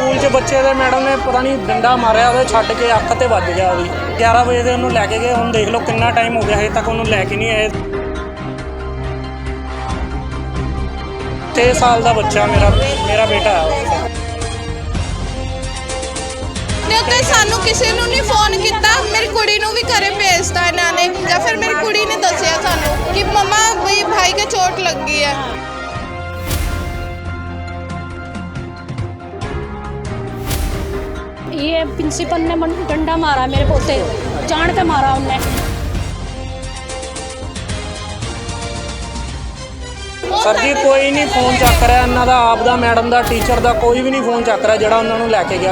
School 'ਚ ਬੱਚੇ ਦੇ ਮੈਡਮ ਨੇ ਪਤਾ ਨਹੀਂ ਡੰਡਾ ਮਾਰਿਆ, ਉਹਦੇ ਛੱਡ ਕੇ ਅੱਖ ਤੇ ਵੱਜ ਗਿਆ ਉਹਦੀ। 11 ਵਜੇ ਦੇ ਉਹਨੂੰ ਲੈ ਕੇ ਗਏ, ਹੁਣ ਦੇਖ ਲਓ ਕਿੰਨਾ ਟਾਈਮ ਹੋ ਗਿਆ, ਹਜੇ ਤੱਕ ਉਹਨੂੰ ਲੈ ਕੇ ਨਹੀਂ ਆਏ। 6 ਸਾਲ ਦਾ ਬੱਚਾ ਮੇਰਾ ਮੇਰਾ ਬੇਟਾ ਹੈ। ਤੇ ਸਾਨੂੰ ਕਿਸੇ ਨੂੰ ਨਹੀਂ ਫੋਨ ਕੀਤਾ, ਮੇਰੀ ਕੁੜੀ ਨੂੰ ਵੀ ਘਰੇ ਭੇਜਤਾ ਇਹਨਾਂ ਨੇ। ਜਾਂ ਫਿਰ ਮੇਰੀ ਕੁੜੀ ਨੇ ਦੱਸਿਆ ਸਾਨੂੰ ਕਿ ਮਮਾ, ਬਈ ਭਾਈ ਕੇ ਚੋਟ ਲੱਗੀ ਹੈ ये प्रिंसिपल ने मन- डंडा मारा मेरे पोते जान के मारा उनने ਸਰ ਜੀ ਕੋਈ ਨਹੀਂ ਫੋਨ ਚੱਕ ਰਿਹਾ ਇਹਨਾਂ ਦਾ ਆਪ ਦਾ ਮੈਡਮ ਦਾ ਟੀਚਰ ਦਾ ਕੋਈ ਵੀ ਨਹੀਂ ਫੋਨ ਚੱਕ ਰਿਹਾ ਜਿਹੜਾ ਉਹਨਾਂ ਨੂੰ ਲੈ ਕੇ ਗਿਆ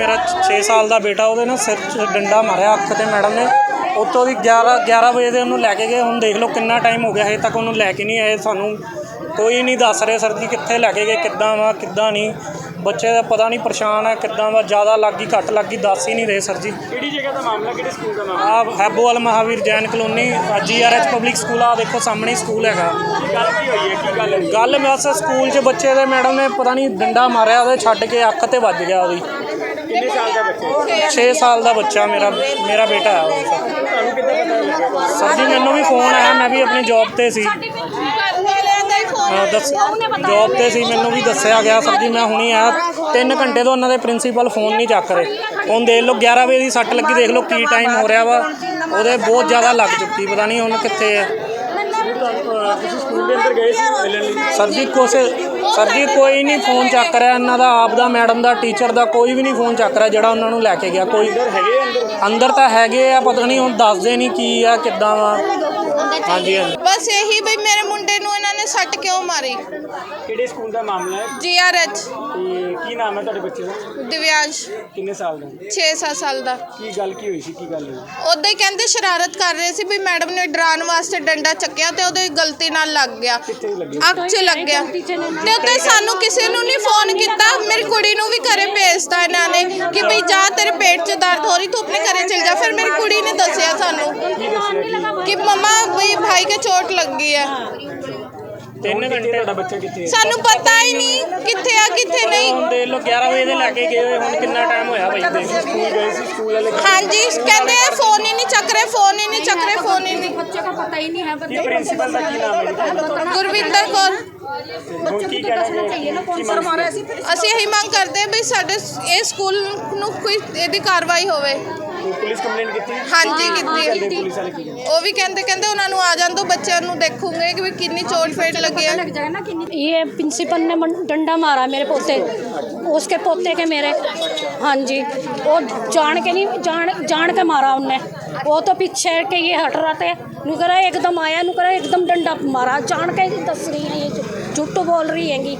ਮੇਰਾ 6 ਸਾਲ ਦਾ ਬੇਟਾ ਉਹਦੇ ਨਾਲ ਸਿਰ 'ਚ ਡੰਡਾ ਮਾਰਿਆ ਅੱਖ ਤੇ ਮੈਡਮ ਨੇ। ਉੱਤੋਂ ਦੀ 11 11 ਵਜੇ ਦੇ ਉਹਨੂੰ ਲੈ ਕੇ ਗਏ। ਹੁਣ ਦੇਖ ਲਓ ਕਿੰਨਾ ਟਾਈਮ ਹੋ ਗਿਆ ਹਜੇ ਤੱਕ ਉਹਨੂੰ ਲੈ ਕੇ ਨਹੀਂ ਆਏ। ਸਾਨੂੰ ਕੋਈ ਨਹੀਂ ਦੱਸ ਰਹੇ ਸਰ ਜੀ ਕਿੱਥੇ ਲੈ ਕੇ ਗਏ? ਕਿੱਦਾਂ ਵਾ? ਕਿੱਦਾਂ ਨਹੀਂ? ਬੱਚੇ ਦਾ ਪਤਾ ਨਹੀਂ ਪਰੇਸ਼ਾਨ ਹੈ ਕਿੱਦਾਂ ਵਾ? ਜ਼ਿਆਦਾ ਲੱਗੀ ਘੱਟ ਲੱਗੀ ਦੱਸ ਹੀ ਨਹੀਂ ਰਹੇ ਸਰ ਜੀ। ਕਿਹੜੀ ਜਗ੍ਹਾ ਦਾ ਮਾਮਲਾ ਕਿਹੜੇ ਸਕੂਲ ਦਾ ਮਾਮਲਾ? ਆ Haibowal Mahavir Jain colony GRH public school ਆ ਦੇਖੋ ਸਾਹਮਣੇ ਸਕੂਲ ਹੈਗਾ। ਗੱਲ ਕੀ ਹੋਈ ਹੈ? ਕੀ ਗੱਲ ਗੱਲ ਬਸ ਸਕੂਲ 'ਚ ਬੱਚੇ ਦੇ ਮੈਡਮ ਨੇ ਪਤਾ ਨਹੀਂ ਡੰਡਾ ਮਾਰਿਆ ਉਹਦੇ ਛੱਡ ਕੇ ਅੱਖ ਤੇ ਵੱਜ ਗਿਆ ਉਹਦੀ। ਕਿੰਨੇ ਸਾਲ ਦਾ ਬੱਚਾ 6 ਸਾਲ ਦਾ ਬੱਚਾ ਮੇਰਾ ਮੇਰਾ ਬੇਟਾ ਹੈ ਉਹ ਸਰ ਤੁਹਾਨੂੰ ਕਿੱਦਾਂ ਪਤਾ ਲੱਗਿਆ ਸਰ ਜੀ ਮੈਨੂੰ ਵੀ ਫੋਨ ਆਇਆ ਮੈਂ ਵੀ ਆਪਣੀ ਜੌਬ ਤੇ ਸੀ। ਅਹ ਦੱਸ ਜੌਬ ਤੇ ਸੀ ਮੈਨੂੰ ਵੀ ਦੱਸਿਆ ਗਿਆ ਸਰ ਜੀ ਮੈਂ ਹੁਣੀ ਆਇਆ। 3 ਘੰਟੇ ਤੋਂ ਉਹਨਾਂ ਦੇ ਪ੍ਰਿੰਸੀਪਲ ਫੋਨ ਨਹੀਂ ਚੱਕ ਰਹੇ। ਹੁਣ ਦੇਖ ਲਓ 11 ਵਜੇ ਦੀ ਸੱਟ ਲੱਗੀ ਦੇਖ ਲਓ ਕੀ ਟਾਈਮ ਹੋ ਰਿਹਾ ਵਾ। ਉਹਦੇ ਬਹੁਤ ਜ਼ਿਆਦਾ ਲੱਗ ਚੁੱਕੀ ਪਤਾ ਨਹੀਂ ਹੁਣ ਕਿੱਥੇ ਹੈ। ਤੁਸੀਂ ਸਕੂਲ ਦੇ ਅੰਦਰ ਗਏ ਸੀ ਮਿਲਣ ਲਈ? ਸਰ ਜੀ ਕੁਛ ਸਰ ਜੀ ਕੋਈ ਨਹੀਂ ਫੋਨ ਚੱਕ ਰਿਹਾ ਇਹਨਾਂ ਦਾ ਆਪ ਦਾ ਮੈਡਮ ਦਾ ਟੀਚਰ ਦਾ ਕੋਈ ਵੀ ਨਹੀਂ ਫੋਨ ਚੱਕ ਰਿਹਾ ਜਿਹੜਾ ਉਹਨਾਂ ਨੂੰ ਲੈ ਕੇ ਗਿਆ। ਕੋਈ ਹੈਗੇ ਅੰਦਰ? ਅੰਦਰ ਤਾਂ ਹੈਗੇ ਆ ਪਤਾ ਨਹੀਂ ਹੁਣ ਦੱਸਦੇ ਨਹੀਂ ਕੀ ਆ ਕਿੱਦਾਂ ਵਾ। ਹਾਂਜੀ ਹਾਂਜੀ। ਬਸ ਇਹੀ ਬਈ ਮੇਰੇ ਮੁੰਡੇ ਨੂੰ ਨੇ ਸੱਟ ਕਿਉਂ ਮਾਰੀ? ਕਿਹੜੇ ਸਕੂਲ ਦਾ ਮਾਮਲਾ ਹੈ? ਜੀਆਰਐਚ ਤੇ ਕੀ ਨਾਮ ਹੈ ਤੁਹਾਡੇ ਬੱਚੇ ਦਾ? ਦਿਵਿਆਂਸ਼। ਕਿੰਨੇ ਸਾਲ ਦਾ? 6-7 ਸਾਲ ਦਾ। ਕੀ ਗੱਲ ਕੀ ਹੋਈ ਸੀ? ਕੀ ਗੱਲ ਹੋਈ? ਉਦਾਂ ਹੀ ਕਹਿੰਦੇ ਸ਼ਰਾਰਤ ਕਰ ਰਹੇ ਸੀ ਵੀ ਮੈਡਮ ਨੇ ਡਰਾਉਣ ਵਾਸਤੇ ਡੰਡਾ ਚੱਕਿਆ ਤੇ ਉਹਦੇ ਗਲਤੀ ਨਾਲ ਲੱਗ ਗਿਆ। ਕਿੱਥੇ ਲੱਗੀ? ਅੱਖ 'ਚ ਲੱਗ ਗਿਆ। ਤੇ ਉੱਤੇ ਸਾਨੂੰ ਕਿਸੇ ਨੂੰ ਨਹੀਂ ਫੋਨ ਕੀਤਾ। ਮੇਰੀ ਕੁੜੀ ਨੂੰ ਵੀ ਘਰੇ ਭੇਜਤਾ ਇਹਨਾਂ ਨੇ ਕਿ ਭਈ ਜਾ ਤੇਰੇ ਪੇਟ 'ਚ ਦਰਦ ਹੋ ਰਹੀ ਤੂੰ ਆਪਣੇ ਘਰੇ ਚਲ ਜਾ। ਫਿਰ ਮੇਰੀ ਕੁੜੀ ਨੇ ਦੱਸਿਆ ਸਾਨੂੰ ਕਿ ਮਮਾ ਬਈ ਭਾਈ ਕੇ ਚੋਟ ਲੱਗੀ ਹੈ। ਸਾਨੂੰ ਪਤਾ ਹੀ ਨਹੀਂ ਕਿੱਥੇ ਆ ਕਿੱਥੇ ਨਹੀਂ। ਦੇ ਲੋ 11 ਵਜੇ ਦੇ ਲੈ ਕੇ ਗਏ ਹੋਏ ਹੁਣ ਕਿੰਨਾ ਟਾਈਮ ਹੋਇਆ ਭਾਈ ਦੇ ਸਕੂਲ ਗਏ ਸੀ ਸਕੂਲ ਵਾਲੇ ਹਾਂਜੀ ਕਹਿੰਦੇ ਫੋਨ ਹੀ ਨਹੀਂ ਚੱਕ ਫੋਨ ਹੀ ਨਹੀਂ ਚੱਕ ਫੋਨ ਹੀ ਨਹੀਂ। ਬੱਚੇ ਦਾ ਪਤਾ ਹੀ ਨਹੀਂ ਹੈ ਕੀ ਪ੍ਰਿੰਸੀਪਲ ਦਾ ਕੀ ਨਾਮ ਹੈ? ਗੁਰਵਿੰਦਰ ਕੌਰ। ਅਸੀਂ ਇਹੀ ਮੰਗ ਕਰਦੇ ਬਈ ਸਾਡੇ ਇਹ ਸਕੂਲ ਨੂੰ ਕੋਈ ਇਹਦੀ ਕਾਰਵਾਈ ਹੋਵੇ। ਪੁਲਿਸ ਕੰਪਲੇਂਟ ਕੀਤੀ ਹਾਂਜੀ ਕੀਤੀ ਹੈ। ਕਹਿੰਦੇ ਪੁਲਿਸ ਵਾਲੇ ਕੀ ਕਹਿੰਦੇ? ਉਹ ਵੀ ਕਹਿੰਦੇ ਕਹਿੰਦੇ ਉਹਨਾਂ ਨੂੰ ਆ ਜਾਣ ਦੋ ਬੱਚਿਆਂ ਨੂੰ ਦੇਖੂਗੇ ਕਿ ਵੀ ਕਿੰਨੀ ਚੋਟ ਫੇਟ ਲੱਗੀ ਹੈ लग जाएगा ना कि ये प्रिंसिपल ने मन- डंडा मारा मेरे पोते उसके पोते के मेरे हाँ जी वो जान के नहीं जान जान के मारा उनने वो तो पीछे के ये हट रहा थे नुकरा एकदम आया नुकरा एकदम डंडा मारा जान के दस रही है ये झूठ बोल रही हैंगी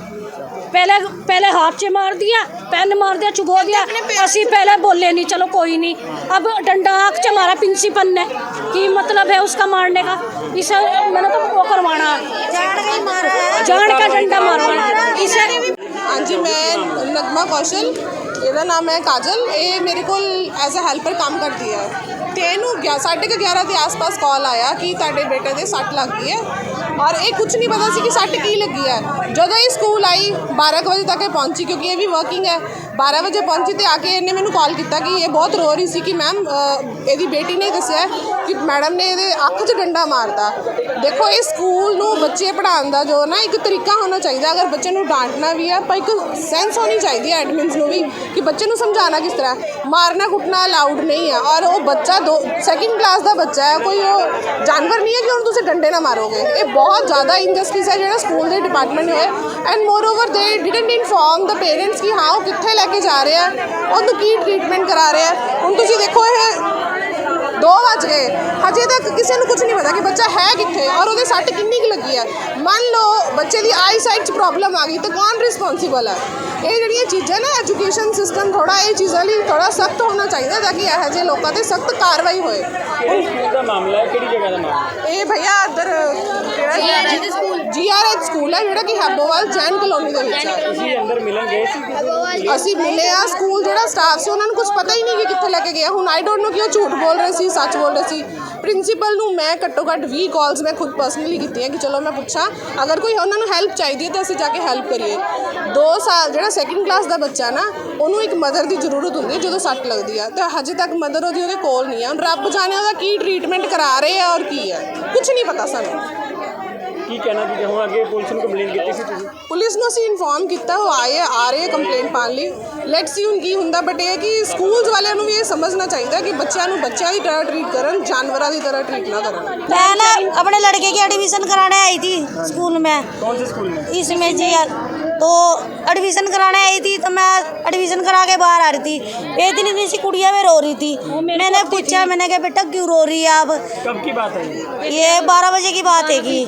पहले पहले हाथ से मार दिया पेन मार दिया चुगो दिया असी पहले बोले नहीं चलो कोई नहीं अब डंडा आँख से मारा प्रिंसिपल ने कि मतलब है उसका मारने का इसे मैंने तो वो करवाना जान का डंडा मारवाना इसे हाँ जी मैं नगमा कौशल मेरा नाम है काजल ये मेरे को एज ए हेल्पर काम करती है ਤੇ ਇਹਨੂੰ 11:30 ਦੇ ਆਸ-ਪਾਸ ਕਾਲ ਆਇਆ ਕਿ ਤੁਹਾਡੇ ਬੇਟੇ ਦੇ ਸੱਟ ਲੱਗ ਗਈ ਹੈ। ਔਰ ਇਹ ਕੁਝ ਨਹੀਂ ਪਤਾ ਸੀ ਕਿ ਸੱਟ ਕੀ ਲੱਗੀ ਹੈ। ਜਦੋਂ ਇਹ ਸਕੂਲ ਆਈ 12 ਕੁ ਵਜੇ ਤੱਕ ਇਹ ਪਹੁੰਚੀ, ਕਿਉਂਕਿ ਇਹ ਵੀ ਵਰਕਿੰਗ ਹੈ 12 ਵਜੇ ਪਹੁੰਚੀ ਤੇ ਆ ਕੇ ਇਹਨੇ ਮੈਨੂੰ ਕਾਲ ਕੀਤਾ ਕਿ ਇਹ ਬਹੁਤ ਰੋ ਰਹੀ ਸੀ ਕਿ ਮੈਮ ਇਹਦੀ ਬੇਟੀ ਨੇ ਦੱਸਿਆ ਕਿ ਮੈਡਮ ਨੇ ਇਹਦੇ ਅੱਖ 'ਚ ਡੰਡਾ ਮਾਰਤਾ। ਦੇਖੋ, ਇਹ ਸਕੂਲ ਨੂੰ ਬੱਚੇ ਪੜ੍ਹਾਉਣ ਦਾ ਜੋ ਨਾ ਇੱਕ ਤਰੀਕਾ ਹੋਣਾ ਚਾਹੀਦਾ, ਅਗਰ ਬੱਚੇ ਨੂੰ ਡਾਂਟਣਾ ਵੀ ਹੈ ਪਰ ਇੱਕ ਸੈਂਸ ਹੋਣੀ ਚਾਹੀਦੀ ਹੈ ਐਡਮਿਨਸ ਨੂੰ ਵੀ, ਕਿ ਬੱਚੇ ਨੂੰ ਸਮਝਾਉਣਾ ਕਿਸ ਤਰ੍ਹਾਂ ਮਾਰਨਾ ਕੁੱਟਣਾ ਅਲਾਊਡ ਨਹੀਂ ਹੈ, ਔਰ ਉਹ ਬੱਚਾ ਦੋ ਸੈਕਿੰਡ ਕਲਾਸ ਦਾ ਬੱਚਾ ਹੈ, ਕੋਈ ਉਹ ਜਾਨਵਰ ਨਹੀਂ ਹੈ ਕਿ ਉਹਨੂੰ ਤੁਸੀਂ ਡੰਡੇ ਨਾ ਮਾਰੋਗੇ। ਇਹ ਬਹੁਤ ਜ਼ਿਆਦਾ ਇਨਜਸਟਿਸ ਹੈ ਜਿਹੜਾ ਸਕੂਲ ਦੇ ਡਿਪਾਰਟਮੈਂਟ ਨੇ ਹੋਇਆ and moreover they didn't inform the parents ਕਿ ਹਾਂ, ਉਹ ਕਿੱਥੇ ਲੈ ਕੇ ਜਾ ਰਿਹਾ ਹੈ ਉਹਨੂੰ ਕੀ ਟ੍ਰੀਟਮੈਂਟ ਕਰਾ ਰਿਹਾ ਹੈ ਹੁਣ ਤੁਸੀਂ ਦੇਖੋ, ਇਹ ਦੋ ਵੱਜ ਗਏ। ਹਜੇ ਤੱਕ ਕਿਸੇ ਨੂੰ ਕੁਝ ਨਹੀਂ ਪਤਾ ਕਿ ਬੱਚਾ ਹੈ ਕਿੱਥੇ ਔਰ ਉਹਦੇ ਸੱਟ ਕਿੰਨੀ ਕੁ ਲੱਗੀ ਹੈ। ਮੰਨ ਲਓ ਬੱਚੇ ਦੀ ਆਈ ਸਾਈਟ 'ਚ ਪ੍ਰੋਬਲਮ ਆ ਗਈ ਤਾਂ ਕੌਣ ਰਿਸਪੌਂਸੀਬਲ ਹੈ ਇਹ ਜਿਹੜੀਆਂ ਚੀਜ਼ਾਂ ਨਾ ਐਜੂਕੇਸ਼ਨ ਸਿਸਟਮ ਥੋੜਾ ਇਹ ਚੀਜ਼ਾਂ ਲਈ ਥੋੜਾ ਸਖਤ ਹੋਣਾ ਚਾਹੀਦਾ ਤਾਂ ਕਿ ਇਹੋ ਜਿਹੇ ਲੋਕਾਂ ਤੇ ਸਖਤ ਕਾਰਵਾਈ ਹੋਏ। ਕਿਹੜੇ ਦਾ ਮਾਮਲਾ ਹੈ? ਕਿਹੜੀ ਜਗ੍ਹਾ ਦਾ ਮਾਮਲਾ ਇਹ ਭਈਆ ਇੱਧਰ ਕਿਹੜਾ ਸਕੂਲ ਜੀਆਰਐਚ ਸਕੂਲ ਹੈ ਜਿਹੜਾ ਕਿ ਹੈਬੋਵਾਲ ਜੈਨ ਕਲੋਨੀ ਦੇ ਵਿੱਚ ਹੈ। ਤੁਸੀਂ ਅੰਦਰ ਮਿਲਣ ਗਏ ਸੀ ਕਿਸੇ ਅਸੀਂ ਮਿਲੇ ਆ ਸਕੂਲ ਜਿਹੜਾ ਸਟਾਫ ਸੀ ਉਹਨਾਂ ਨੂੰ ਕੁਝ ਪਤਾ ਹੀ ਨਹੀਂ ਕਿ ਕਿੱਥੇ ਲੈ ਕੇ ਗਿਆ ਹੁਣ ਆਈ ਡੋਨਟ ਨੋ ਕਿ ਉਹ ਝੂਠ ਬੋਲ ਰਹੇ ਸੀ ਸੱਚ ਬੋਲ ਰਹੇ ਸੀ। ਪ੍ਰਿੰਸੀਪਲ ਨੂੰ ਮੈਂ ਘੱਟੋ ਘੱਟ 20 ਕਾਲਸ ਮੈਂ ਖੁਦ ਪਰਸਨਲੀ ਕੀਤੀਆਂ ਕਿ ਚਲੋ ਮੈਂ ਪੁੱਛਾਂ ਅਗਰ ਕੋਈ ਉਹਨਾਂ ਨੂੰ ਹੈਲਪ ਚਾਹੀਦੀ ਹੈ ਤਾਂ ਅਸੀਂ ਜਾ ਕੇ ਹੈਲਪ ਕਰੀਏ। 2 ਸਾਲ ਜਿਹੜਾ ਸੈਕਿੰਡ ਕਲਾਸ ਦਾ ਬੱਚਾ ਨਾ ਉਹਨੂੰ ਇੱਕ ਮਦਰ ਦੀ ਜ਼ਰੂਰਤ ਹੁੰਦੀ ਹੈ ਜਦੋਂ ਸੱਟ ਲੱਗਦੀ ਆ। ਤਾਂ ਹਜੇ ਤੱਕ ਮਦਰ ਉਹਦੀ ਉਹਦੇ ਕੋਲ ਨਹੀਂ ਆ। ਹੁਣ ਰੱਬ ਜਾਣੇ ਉਹਦਾ ਕੀ ਟ੍ਰੀਟਮੈਂਟ ਕਰਾ ਰਹੇ ਆ ਔਰ ਕੀ ਹੈ ਕੁਝ ਨਹੀਂ ਪਤਾ ਸਾਨੂੰ ਕੀ ਕਹਿਣਾ ਚਾਹੀਦੇ ਹੁਣ ਅੱਗੇ ਪੁਲਿਸ ਨੂੰ ਕੰਪਲੇਂਟ ਕੀਤੀ ਸੀ ਤੁਸੀਂ ਪੁਲਿਸ ਨੂੰ ਅਸੀਂ ਇਨਫੋਰਮ ਕੀਤਾ ਉਹ ਆਏ ਆ ਆ ਰਹੇ ਕੰਪਲੇਂਟ ਪਾਉਣ ਲਈ ਲੈਟਸ ਸੀ ਹੁਣ ਕੀ ਹੁੰਦਾ ਬਟ ਇਹ ਹੈ ਕਿ ਸਕੂਲਸ ਵਾਲਿਆਂ ਨੂੰ ਵੀ ਇਹ ਸਮਝਣਾ ਚਾਹੀਦਾ ਕਿ ਬੱਚਿਆਂ ਨੂੰ ਬੱਚਿਆਂ ਦੀ ਤਰ੍ਹਾਂ ਟਰੀਟ ਕਰਨ ਜਾਨਵਰਾਂ ਦੀ ਤਰ੍ਹਾਂ ਟਰੀਟ ਨਾ ਕਰਨ मैं ना अपने लड़के की एडमिशन कराने आई थी स्कूल में कौन से स्कूल में इसमें जी तो एडमिशन कराने आई थी तो मैं एडमिशन करा के बाहर आ रही थी। एक दिन इतनी सी कुड़िया में रो रही थी। मैंने पूछा मैंने कहा बेटा क्यों रो रही है आप? कब की बात है ये? हाँ, बारह बजे की बात है कि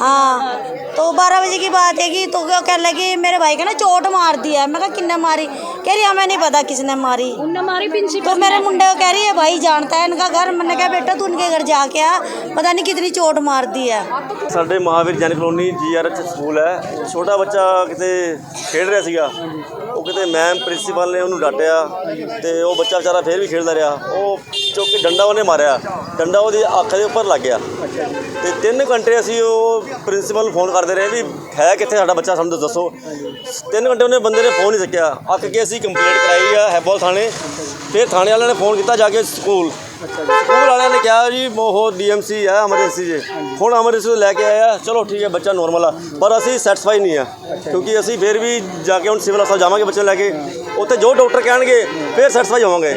हाँ। तो बारह बजे की बात है कि तो क्या कह लगे मेरे भाई का ना चोट मार दी है। मैं कहा किन्ने मारी? कह रही हाँ, हमें नहीं पता किसने मारी। तो मेरे मुंडे को कह रही है भाई जानता है इनका घर। मैंने कहा बेटा तू इनके घर जाके आ। पता नहीं कितनी चोट मार दी है। साढ़े Mahavir Jain colony G R H school है छोटा बच्चा कितने ਖੇਡ ਰਿਹਾ ਸੀਗਾ। ਉਹ ਕਿਤੇ ਮੈਮ ਪ੍ਰਿੰਸੀਪਲ ਨੇ ਉਹਨੂੰ ਡਾਂਟਿਆ ਤੇ ਉਹ ਬੱਚਾ ਵਿਚਾਰਾ ਫੇਰ ਵੀ ਖੇਡਦਾ ਰਿਹਾ। ਉਹ ਚੁੱਕ ਕੇ ਡੰਡਾ ਉਹਨੇ ਮਾਰਿਆ। ਡੰਡਾ ਉਹਦੀ ਅੱਖ ਦੇ ਉੱਪਰ ਲੱਗ ਗਿਆ। ਤੇ 3 ਘੰਟੇ ਅਸੀਂ ਉਹ ਪ੍ਰਿੰਸੀਪਲ ਨੂੰ ਫੋਨ ਕਰਦੇ ਰਹੇ ਵੀ ਹੈ ਕਿੱਥੇ ਸਾਡਾ ਬੱਚਾ, ਸਾਨੂੰ ਦੱਸੋ। 3 ਘੰਟੇ ਉਹਨੇ ਬੰਦੇ ਨੇ ਫੋਨ ਨਹੀਂ ਚੱਕਿਆ। ਅੱਖ ਕੇ ਅਸੀਂ ਕੰਪਲੇਂਟ ਕਰਾਈ ਆ ਹੈਬੋਲ ਥਾਣੇ। ਫਿਰ ਥਾਣੇ ਵਾਲਿਆਂ ਨੇ ਫੋਨ ਕੀਤਾ ਜਾ ਕੇ ਸਕੂਲ। ਸਕੂਲ ਵਾਲਿਆਂ ਨੇ ਕਿਹਾ ਜੀ ਉਹ ਡੀਐਮਸੀ ਆ, ਐਮਰਜੈਂਸੀ ਜੇ। ਹੁਣ ਐਮਰਜੈਂਸੀ ਤੋਂ ਲੈ ਕੇ ਆਇਆ, ਚਲੋ ਠੀਕ ਹੈ, ਬੱਚਾ ਨੋਰਮਲ ਆ। ਪਰ ਅਸੀਂ ਸੈਟੀਸਫਾਈ ਨਹੀਂ ਆ, ਕਿਉਂਕਿ ਅਸੀਂ ਫਿਰ ਵੀ ਜਾ ਕੇ ਹੁਣ ਸਿਵਲ ਹਸਪਤਾਲ ਜਾਵਾਂਗੇ ਬੱਚੇ ਨੂੰ ਲੈ ਕੇ। ਉੱਥੇ ਜੋ ਡਾਕਟਰ ਕਹਿਣਗੇ, ਫਿਰ ਸੈਟੀਸਫਾਈ ਹੋਵਾਂਗੇ।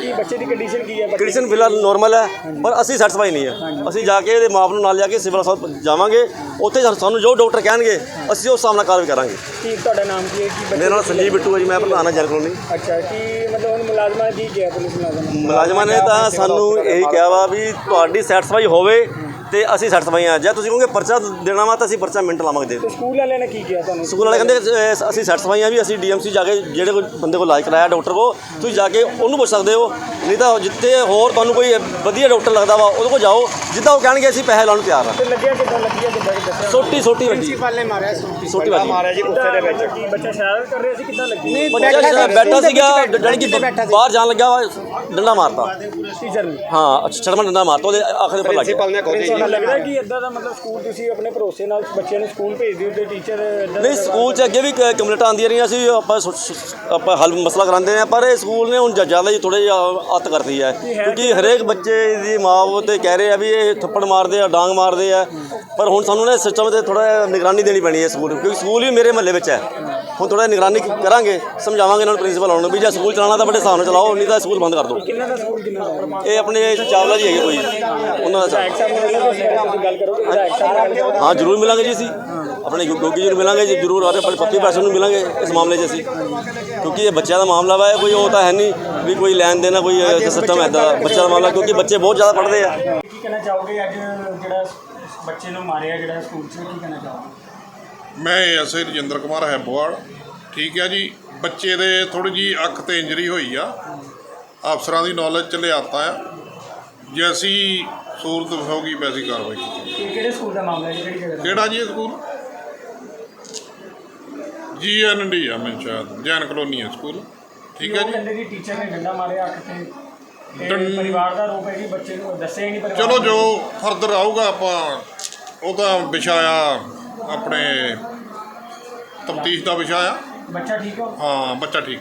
ਕੀ ਬੱਚੇ ਦੀ ਕੰਡੀਸ਼ਨ ਕੀ ਹੈ? ਬੱਚੇ ਕੰਡੀਸ਼ਨ ਫਿਲਹਾਲ ਨੋਰਮਲ ਹੈ ਪਰ ਅਸੀਂ ਸੈਟੀਸਫਾਈ ਨਹੀਂ ਆ ਅਸੀਂ ਜਾ ਕੇ ਇਹਦੇ ਮਾਪ ਨੂੰ ਨਾਲ ਜਾ ਕੇ ਸਿਵਲ ਹਸਪਤਾਲ ਜਾਵਾਂਗੇ। ਉੱਥੇ ਸਾਨੂੰ ਜੋ ਡਾਕਟਰ ਕਹਿਣਗੇ ਅਸੀਂ ਉਸ ਹਿਸਾਬ ਨਾਲ ਕਾਰਵਾਈ ਕਰਾਂਗੇ। ਕੀ ਤੁਹਾਡਾ ਨਾਮ ਕੀ ਹੈ? ਕੀ ਬੱਚੇ ਮੇਰਾ ਨਾਮ ਸੰਜੀਵ ਬਿੱਟੂ ਹੈ ਜੀ ਮੈਂ ਪ੍ਰਧਾਨ ਹਾਂ ਜਨ ਕਲੋਨੀ। ਅੱਛਾ ਕੀ ਮਤਲਬ ਹੁਣ ਮੁਲਾਜ਼ਮਾਂ ਨੇ ਕੀ ਕਿਹਾ ਪੁਲਿਸ ਮੁਲਾਜ਼ਮਾਂ ਨੇ? ਮੁਲਾਜ਼ਮਾਂ ਨੇ ਤਾਂ ਸਾਨੂੰ ਇਹੀ ਕਿਹਾ ਵਾ ਵੀ ਤੁਹਾਡੀ ਸੈਟੀਸਫਾਈ ਹੋਵੇ। ਤੇ ਅਸੀਂ ਸੈਟੀਸਫਾਈ ਆ ਜੇ ਤੁਸੀਂ ਕਹੋਗੇ ਪਰਚਾ ਦੇਣਾ ਵਾ ਤਾਂ ਅਸੀਂ ਪਰਚਾ ਮਿੰਟ ਲਾਵਾਂਗੇ ਦੇ ਸਕੂਲ ਵਾਲਿਆਂ ਨੇ ਕੀ ਕਿਹਾ ਤੁਹਾਨੂੰ? ਸਕੂਲ ਵਾਲੇ ਕਹਿੰਦੇ ਅਹ, ਅਸੀਂ ਸੈਟੀਸਫਾਈ ਆ ਵੀ ਅਸੀਂ ਡੀਐਮਸੀ ਜਾ ਕੇ ਜਿਹੜੇ ਕੋਈ ਬੰਦੇ ਕੋਲ ਇਲਾਜ ਕਰਾਇਆ ਡਾਕਟਰ ਕੋ ਤੁਸੀਂ ਜਾ ਕੇ ਉਹਨੂੰ ਪੁੱਛ ਸਕਦੇ ਹੋ। ਨਹੀਂ ਤਾਂ ਜਿੱਥੇ ਹੋਰ ਤੁਹਾਨੂੰ ਕੋਈ ਵਧੀਆ ਡਾਕਟਰ ਲੱਗਦਾ ਵਾ ਉਹਦੇ ਕੋਲ ਜਾਓ ਜਿੱਦਾਂ ਉਹ ਕਹਿਣਗੇ ਅਸੀਂ ਪੈਸੇ ਲਾਉਣ ਨੂੰ ਤਿਆਰ ਆ। ਤੇ ਲੱਗਿਆ ਕਿੱਦਾਂ ਲੱਗਿਆ ਕਿੱਦਾਂ ਦੱਸਿਆ ਛੋਟੀ ਛੋਟੀ ਵੱਡੀ। ਪ੍ਰਿੰਸੀਪਲ ਨੇ ਮਾਰਿਆ ਛੋਟੀ ਵੱਡੀ। ਮਾਰਿਆ ਜੀ ਗੁੱਸੇ ਦੇ ਵਿੱਚ। ਕੀ ਬੱਚਾ ਸ਼ਰਾਰਤ ਕਰ ਰਿਹਾ ਸੀ ਕਿੱਦਾਂ ਲੱਗੀ? ਬੱਚਾ ਜਿਹੜਾ ਬੈਠਾ ਸੀਗਾ ਜਾਣੀ ਕਿ ਬਾਹਰ ਜਾਣ ਲੱਗਾ ਵਾ ਡੰਡਾ ਮਾਰਤਾ। ਟੀਚਰ ਨੇ। ਹਾਂ ਅੱਛਾ ਛੜਮਾ ਡੰਡਾ ਮਾਰਤਾ ਉਹਦੇ ਅੱਖ ਦੇ ਉੱਪਰ ਲੱਗ ਗਿਆ। ਤੁਹਾਨੂੰ ਲੱਗਦਾ ਕਿ ਇਦਾਂ ਦਾ ਮਤਲਬ ਸਕੂਲ ਤੁਸੀਂ ਆਪਣੇ ਭਰੋਸੇ ਨਾਲ ਬੱਚਿਆਂ ਨੂੰ ਸਕੂਲ ਭੇਜਦੇ ਹੋ ਤੇ ਟੀਚਰ ਇਦਾਂ ਨਹੀਂ ਸਕੂਲ 'ਚ ਅੱਗੇ ਵੀ ਕ- ਕੰਪਲੇਂਟਾਂ ਆਉਂਦੀਆਂ ਰਹੀਆਂ ਸੀ ਆਪਾਂ ਸੁ- ਸੁ- ਆਪਾਂ ਹੱਲ ਮਸਲਾ ਕਰਾਉਂਦੇ ਆ ਪਰ ਇਹ ਸਕੂਲ ਨੇ ਹੁਣ ਜ- ਜ਼ਿਆਦਾ ਹੀ ਥੋੜੇ ਜਿਹਾ ਅੱਤ ਕਰਤੀ ਹੈ। ਕਿਉਂਕਿ ਹਰੇਕ ਬੱਚੇ ਦੀ ਮਾਂ ਤੇ ਕਹਿ ਰਹੇ ਆ ਵੀ ਇਹ ਥੱਪੜ ਮਾਰਦੇ ਆ ਡਾਂਗ ਮਾਰਦੇ ਆ ਪਰ ਹੁਣ ਸਾਨੂੰ ਨਾ ਸਿਸਟਮ ਤੇ ਥੋੜਾ ਨਿਗਰਾਨੀ ਦੇਣੀ ਪੈਣੀ ਹੈ ਸਕੂਲ ਨੂੰ, ਕਿਉਂਕਿ ਸਕੂਲ ਵੀ ਮੇਰੇ ਮਹੱਲੇ ਵਿੱਚ ਹੈ। ਹੁਣ ਥੋੜਾ ਨਿਗਰਾਨੀ ਕਰਾਂਗੇ ਸਮਝਾਵਾਂਗੇ ਇਹਨਾਂ ਨੂੰ ਪ੍ਰਿੰਸੀਪਲ ਆਉਣ ਨੂੰ ਵੀ ਜੇ ਸਕੂਲ ਚਲਾਉਣਾ ਤਾਂ ਬੜੇ ਹਿਸਾਬ ਨਾਲ ਚਲਾਓ ਨਹੀਂ ਤਾਂ ਸਕੂਲ ਬੰਦ ਕਰ ਦਿਓ। ਕਿੰਨਾ ਦਾ ਸਕੂਲ ਕਿੰਨਾ ਦਾ? ਇਹ ਆਪਣੇ ਚਾਵਲਾ ਜੀ ਹੈਗੇ ਕੋਈ ਉਹਨਾਂ ਦਾ? ਹਾਂ ਜਰੂਰ ਮਿਲਾਂਗੇ ਜੀ ਅਸੀਂ। ਆਪਣੇ ਗੋਗੀ ਜੀ ਨੂੰ ਮਿਲਾਂਗੇ ਜੀ ਜਰੂਰ ਆਰੇ ਆਪਣੇ ਪੱਪੀ ਪੈਸੇ ਨੂੰ ਮਿਲਾਂਗੇ ਇਸ ਮਾਮਲੇ 'ਚ ਅਸੀਂ। ਕਿਉਂਕਿ ਇਹ ਬੱਚਿਆਂ ਦਾ ਮਾਮਲਾ ਵਾ ਕੋਈ ਉਹ ਤਾਂ ਹੈ ਨਹੀਂ ਵੀ ਕੋਈ ਲੈਣ ਦੇਣਾ ਕੋਈ ਸਿਸਟਮ ਐਦਾਂ ਦਾ ਬੱਚਿਆਂ ਦਾ ਮਾਮਲਾ ਕਿਉਂਕਿ ਬੱਚੇ ਬਹੁਤ ਜ਼ਿਆਦਾ ਪੜ੍ਹਦੇ ਆ। ਕੀ ਕਹਿਣਾ ਚਾਹੋਗੇ ਅੱਜ ਜਿਹੜਾ ਬੱਚੇ ਨੂੰ ਮਾਰਿਆ ਜਿਹੜਾ ਸਕੂਲ 'ਚ ਕੀ ਕਹਿਣਾ ਚਾਹੋਗੇ? ਮੈਂ ਐਸਏ ਰਜਿੰਦਰ ਕੁਮਾਰ ਹੈਬੋਵਾਲ ਠੀਕ ਹੈ ਜੀ। ਬੱਚੇ ਦੇ ਥੋੜੀ ਜੀ ਅੱਖ ਤੇ ਇੰਜਰੀ ਹੋਈ ਆ। ਅਫਸਰਾਂ ਦੀ ਨੌਲੇਜ ਚ ਲਿਆਤਾ ਆ। ਜੈਸੀ ਸੂਰਤ ਹੋਗੀ ਵੈਸੀ ਕਾਰਵਾਈ ਕੀਤੀ। ਕਿ ਕਿਹੜੇ ਸਕੂਲ ਦਾ ਮਾਮਲਾ ਹੈ ਜੀ? ਕਿਹੜੀ ਜੀ ਇਹ ਸਕੂਲ? ਜੀ ਐਨ ਡੀ ਆ ਮੈਂ ਸ਼ਾਇਦ। ਜੈਨ ਕਲੋਨੀ ਹੈ ਸਕੂਲ। ਠੀਕ ਹੈ ਜੀ। ਕਹਿੰਦੇ ਜੀ ਟੀਚਰ ਨੇ ਡੰਡਾ ਮਾਰਿਆ ਅੱਖ ਤੇ। ਪਰਿਵਾਰ ਦਾ ਰੋਪ ਹੈ ਜੀ ਬੱਚੇ ਨੂੰ ਦੱਸਿਆ ਹੀ ਨਹੀਂ ਪਰਿਵਾਰ ਚਲੋ। ਜੋ ਫਰਦਰ ਆਊਗਾ ਆਪਾਂ ਉਹਦਾ ਵਿਸ਼ਾ ਆ ਆਪਣੇ ਤਫਤੀਸ਼ ਦਾ ਵਿਸ਼ਾ ਆ। ਬੱਚਾ ਠੀਕ ਹੋ? ਹਾਂ ਬੱਚਾ ਠੀਕ।